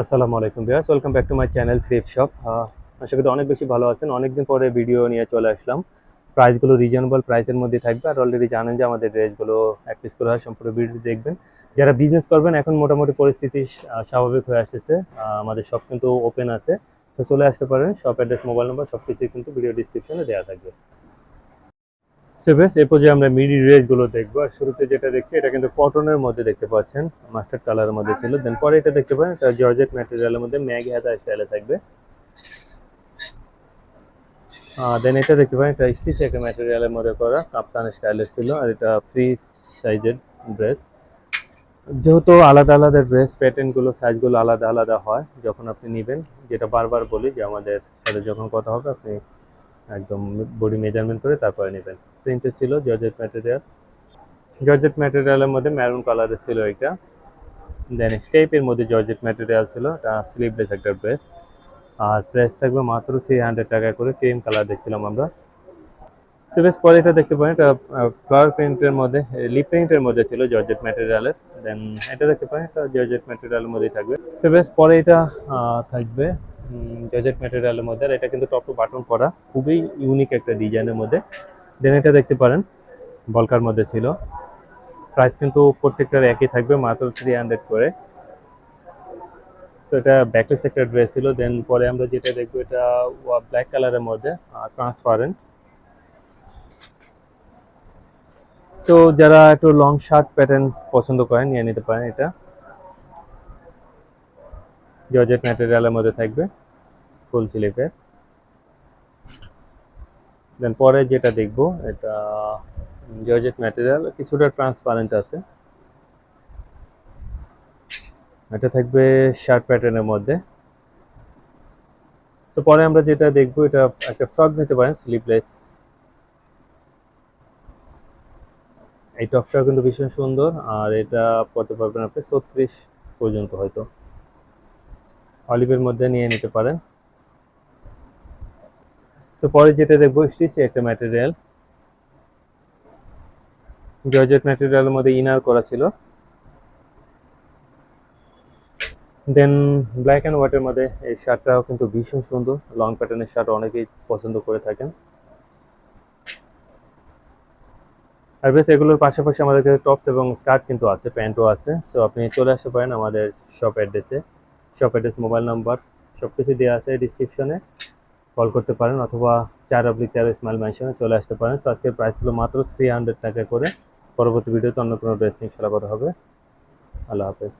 আসসালামু আলাইকুম viewers, welcome back to my channel thrift shop আশা করি অনেক বেশি ভালো আছেন। অনেকদিন পরে ভিডিও নিয়ে চলে আসলাম। প্রাইসগুলো রিজনেবল প্রাইসের মধ্যে থাকবে। আর অলরেডি জানেন যে আমাদের ড্রেসগুলো এক পিস করে হয়, সম্পূর্ণ ভিডিও দেখবেন। যারা বিজনেস করবেন, এখন মোটামুটি পরিস্থিতি স্বাভাবিক হয়ে আসতেছে। আমাদের শপ কিন্তু ওপেন আছে। তো চলে আসতে পারেন। শপ অ্যাড্রেস মোবাইল নাম্বার সব কিছুই কিন্তু ভিডিও ডিসক্রিপশনে দেওয়া থাকবে। বেশ এরপর যে আমরা মিডি ড্রেসগুলো দেখব, আর শুরুতে যেটা দেখছি, এটা কিন্তু কটনের মধ্যে দেখতে পাচ্ছেন। মাস্টার্ড কালারের মধ্যে ছিল। দেন পরে এটা দেখতে পারেন এটা জর্জেট ম্যাটেরিয়ালের মধ্যে ম্যাগি হাতা স্টাইলে থাকবে। দেন এটা দেখতে পারেন এটা স্টিচ একটা ম্যাটেরিয়ালের মধ্যে করা, কাপ্তান স্টাইলের ছিল, আর এটা ফ্রি সাইজের ড্রেস যেহেতু আলাদা আলাদা ড্রেস প্যাটার্নগুলো সাইজগুলো আলাদা আলাদা হয়, যখন আপনি নেবেন, যেটা বারবার বলি যে আমাদের সাথে যখন কথা হবে, আপনি একদম বডি মেজারমেন্ট করে তারপরে নেবেন। প্রিন্টে ছিল জর্জেট ম্যাটেরিয়াল জর্জেট ম্যাটেরিয়ালের মধ্যে ম্যারুন কালারের ছিল এটা। দেন স্টেপের মধ্যে জর্জেট ম্যাটেরিয়াল ছিল, এটা স্লিভলেস একটা ড্রেস আর প্রাইস থাকবে মাত্র থ্রি হান্ড্রেড টাকা করে ক্রিম কালার দেখছিলাম আমরা। সো বেশ, পরে এটা দেখতে পারেন, এটা ফ্লাওয়ার প্রিন্টের মধ্যে লিপ প্রিন্টের মধ্যে ছিল জর্জেট ম্যাটেরিয়ালের দেন এটা দেখতে পারেন, এটা জর্জেট ম্যাটেরিয়ালের মধ্যেই থাকবে। সো পরে এটা থাকবে জর্জেট ম্যাটেরিয়ালের মধ্যে। আর এটা কিন্তু টপ টু বাটন করা, খুবই ইউনিক একটা ডিজাইনের মধ্যে। দেন এটা দেখতে পারেন, বলকার মধ্যে ছিল। প্রাইস কিন্তু প্রত্যেকটার একই থাকবে, মাত্র থ্রি হান্ড্রেড করে। সো এটা ব্যাকলেস একটা ড্রেস ছিল দেন পরে আমরা যেটা দেখব, এটা ব্ল্যাক কালারের মধ্যে ট্রান্সপারেন্ট সো যারা একটু লং শার্ট প্যাটার্ন পছন্দ করেন, নিয়ে নিতে পারেন এটা। জর্জেট ম্যাটেরিয়ালের মধ্যে থাকবে, ফুল স্লিভের দেন পরে যেটা দেখব, এটা জর্জেট ম্যাটেরিয়াল কিছুটা ট্রান্সপারেন্ট আছে। এটা থাকবে শার্ট প্যাটার্নের মধ্যে। তো পরে আমরা যেটা দেখব, এটা একটা ফ্রক নিতে পারেন স্লিভলেস এই টপটা কিন্তু ভীষণ সুন্দর, আর এটা পড়তে পারবেন আপনি ছত্রিশ পর্যন্ত হয়তো। অলিভের মধ্যে নিয়ে নিতে পারেন। তো পরে যেটা দেখব স্টিচ একটা ম্যাটেরিয়াল জর্জেট ম্যাটেরিয়ালের মধ্যে ইনার করা ছিল। দেন ব্ল্যাক অ্যান্ড হোয়াইটের মধ্যে এই শার্টটাও কিন্তু ভীষণ সুন্দর। লং প্যাটার্নের শার্ট অনেকেই পছন্দ করে থাকেন। আর বেশ, এগুলোর পাশাপাশি আমাদের কাছে টপস এবং স্কার্ট কিন্তু আছে, প্যান্টও আছে। সো আপনি চলে আসতে পারেন আমাদের শপ অ্যাড্রেসে শপ অ্যাড্রেস মোবাইল নাম্বার সব কিছু দেওয়া আছে ডিসক্রিপশনে কল করতে পারেন অথবা চার অব্লিক তেরো স্মাইল ম্যানশনে চলে আসতে পারেন। সো আজকের প্রাইস ছিল মাত্র থ্রি হান্ড্রেড টাকা করে। পরবর্তী ভিডিওতে অন্য কোনো ড্রেসিং ইনশাল্লাহ কথা হবে। আল্লাহ হাফেজ।